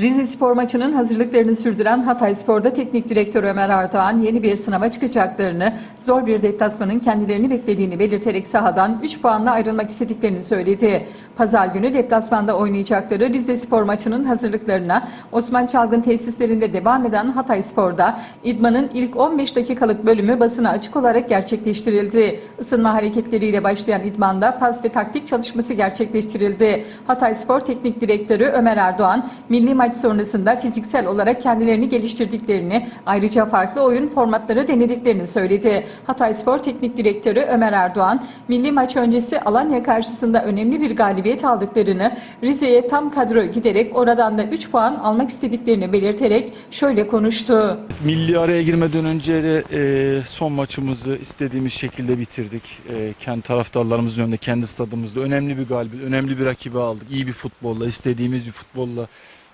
Rize Spor maçının hazırlıklarını sürdüren Hatay Spor'da teknik direktör Ömer Ardoğan yeni bir sınava çıkacaklarını, zor bir deplasmanın kendilerini beklediğini belirterek sahadan 3 puanla ayrılmak istediklerini söyledi. Pazar günü deplasmanda oynayacakları Rize Spor maçının hazırlıklarına Osman Çalgın tesislerinde devam eden Hatay Spor'da idmanın ilk 15 dakikalık bölümü basına açık olarak gerçekleştirildi. Isınma hareketleriyle başlayan idmanda pas ve taktik çalışması gerçekleştirildi. Hatay Spor Teknik Direktörü Ömer Erdoğan, milli maç sonrasında fiziksel olarak kendilerini geliştirdiklerini, ayrıca farklı oyun formatları denediklerini söyledi. Hatay Spor Teknik Direktörü Ömer Erdoğan, milli maç öncesi Alanya karşısında önemli bir galibiyet aldıklarını, Rize'ye tam kadro giderek oradan da 3 puan almak istediklerini belirterek şöyle konuştu. Milli araya girmeden önce de e, son maçımızı istediğimiz şekilde bitirdik. E, kendi taraftarlarımızın önünde, kendi stadımızda önemli bir galibiyet, önemli bir rakibi aldık. İyi bir futbolla, istediğimiz bir futbolla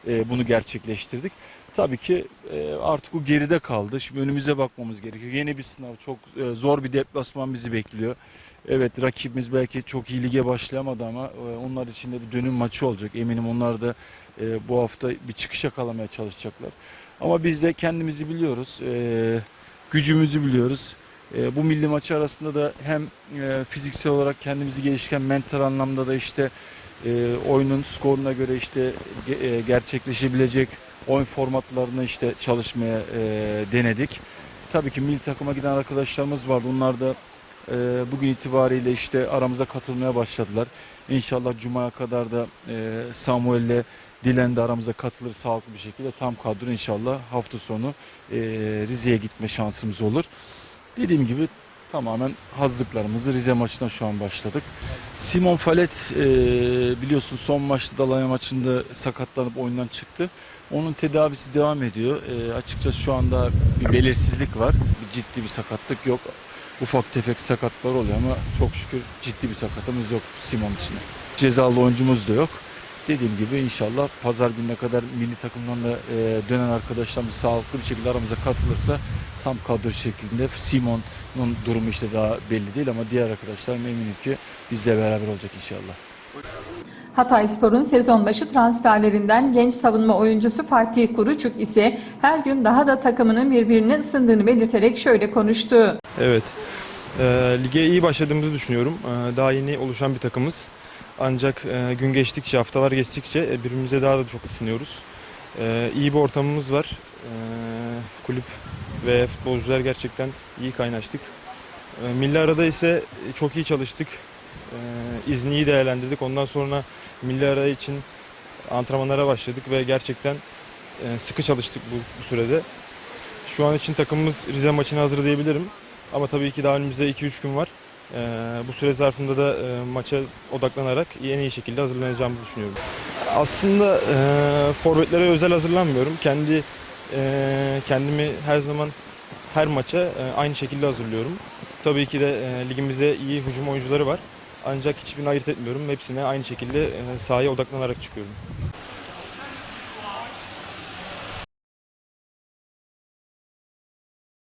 e, bunu gerçekleştirdik. Tabii ki e, artık o geride kaldı. Şimdi önümüze bakmamız gerekiyor. Yeni bir sınav, çok e, zor bir deplasman bizi bekliyor. Evet rakibimiz belki çok iyi lige başlayamadı ama onlar için de bir dönüm maçı olacak. Eminim onlar da bu hafta bir çıkış yakalamaya çalışacaklar. Ama biz de kendimizi biliyoruz, gücümüzü biliyoruz. Bu milli maçı arasında da hem fiziksel olarak kendimizi geliştirken mental anlamda da işte e, oyunun skoruna göre işte e, gerçekleşebilecek oyun formatlarını işte çalışmaya e, denedik. Tabii ki milli takıma giden arkadaşlarımız vardı. Onlar da e, bugün itibariyle işte aramıza katılmaya başladılar. İnşallah Cuma'ya kadar da e, Samuel'le Dilen de aramıza katılır sağlıklı bir şekilde. Tam kadro inşallah hafta sonu e, Rize'ye gitme şansımız olur. Dediğim gibi tamamen hazırlıklarımızı Rize maçına şu an başladık. Simon Falet e, biliyorsun son maçta Dalanya maçında sakatlanıp oyundan çıktı. Onun tedavisi devam ediyor. E, açıkçası şu anda bir belirsizlik var. Bir ciddi bir sakatlık yok. Ufak tefek sakatlar oluyor ama çok şükür ciddi bir sakatımız yok Simon dışında. Cezalı oyuncumuz da yok. Dediğim gibi inşallah pazar gününe kadar milli takımdan da e, dönen arkadaşlarımız sağlıklı bir şekilde aramıza katılırsa tam kadro şeklinde Simon'un durumu işte daha belli değil ama diğer arkadaşlarım eminim ki bizle beraber olacak inşallah. Hatay Spor'un sezon başı transferlerinden genç savunma oyuncusu Fatih Kuruçuk ise her gün daha da takımının birbirine ısındığını belirterek şöyle konuştu. Evet. Ee, lige iyi başladığımızı düşünüyorum. Ee, daha yeni oluşan bir takımız. Ancak e, gün geçtikçe, haftalar geçtikçe e, birbirimize daha da çok ısınıyoruz. Ee, iyi bir ortamımız var. Ee, kulüp ve futbolcular gerçekten iyi kaynaştık. Ee, milli arada ise çok iyi çalıştık. Ee, izni iyi değerlendirdik. Ondan sonra milli ara için antrenmanlara başladık ve gerçekten e, sıkı çalıştık bu, bu sürede. Şu an için takımımız Rize maçına hazır diyebilirim. Ama tabii ki daha önümüzde 2-3 gün var. Ee, bu süre zarfında da e, maça odaklanarak en iyi şekilde hazırlanacağımızı düşünüyorum. Aslında e, forvetlere özel hazırlanmıyorum. Kendi e, kendimi her zaman her maça e, aynı şekilde hazırlıyorum. Tabii ki de e, ligimizde iyi hücum oyuncuları var. Ancak hiçbirini ayırt etmiyorum. Hepsine aynı şekilde e, sahaya odaklanarak çıkıyorum.